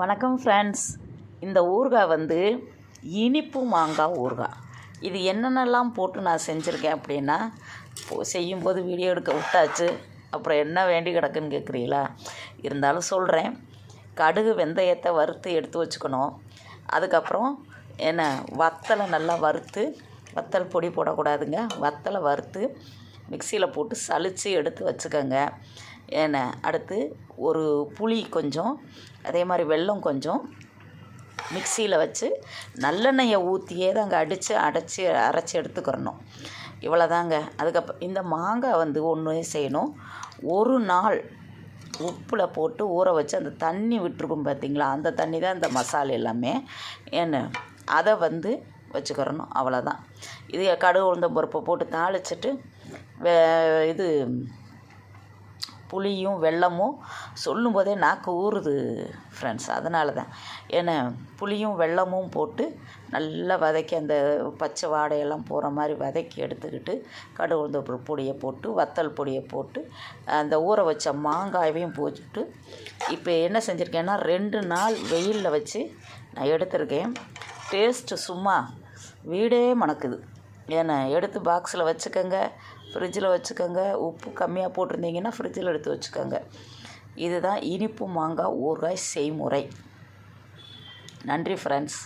வணக்கம் ஃப்ரெண்ட்ஸ் இந்த ஊறுகாய் வந்து இனிப்பு மாங்காய் ஊறுகாய். இது என்னென்னலாம் போட்டு நான் செஞ்சுருக்கேன் அப்படின்னா செய்யும்போது வீடியோ எடுக்க விட்டாச்சு. அப்புறம் என்ன வேண்டி கிடக்குன்னு கேட்குறீங்களா? இருந்தாலும் சொல்கிறேன் கடுகு வெந்தயத்தை வறுத்து எடுத்து வச்சுக்கணும். அதுக்கப்புறம் என்ன வத்தலை நல்லா வறுத்து வத்தல் பொடி போடக்கூடாதுங்க. வத்தலை வறுத்து மிக்சியில் போட்டு சலித்து எடுத்து வச்சுக்கோங்க. என்ன அடுத்து ஒரு புளி கொஞ்சம் அதே மாதிரி வெல்லம் கொஞ்சம் மிக்சியில் வச்சு நல்லெண்ணெயை ஊற்றியே தாங்க அடித்து அடைச்சி அரைச்சி எடுத்துக்கிறணும். இவ்வளோதாங்க அதுக்கப்புறம் இந்த மாங்காய் வந்து ஒன்று செய்யணும். ஒரு நாள் உப்பில் போட்டு ஊற வச்சு அந்த தண்ணி விட்டுருக்கும் பார்த்தீங்களா அந்த தண்ணி தான் இந்த மசாலா எல்லாமே. என்ன அதை வந்து வச்சுக்கிறணும். அவ்வளோதான் இது கடுகு உளுந்தம் பருப்பை போட்டு தாளிச்சிட்டு வே இது புளியும் வெல்லமும் சொல்லும் போதே நாக்கு ஊறுது ஃப்ரெண்ட்ஸ் அதனால தான் ஏன்னா புளியும் வெல்லமும் போட்டு நல்லா வதக்கி அந்த பச்சை வாடையெல்லாம் போகிற மாதிரி வதக்கி எடுத்துக்கிட்டு கடுகு உளுந்த பருப்பு பொடியை போட்டு வத்தல் பொடியை போட்டு அந்த ஊற வச்ச மாங்காயையும் போட்டுட்டு இப்போ என்ன செஞ்சுருக்கேன்னா ரெண்டு நாள் வெயிலில் வச்சு நான் எடுத்திருக்கேன். டேஸ்ட்டு சும்மா வீடே மணக்குது. ஏன்னா எடுத்து பாக்ஸில் வச்சுக்கோங்க ஃப்ரிட்ஜில் வச்சுக்கோங்க உப்பு கம்மியாக போட்டிருந்தீங்கன்னா ஃப்ரிட்ஜில் எடுத்து வச்சுக்கோங்க. இதுதான் இனிப்பு மாங்காய் ஊறுகாய் செய்முறை. நன்றி ஃப்ரெண்ட்ஸ்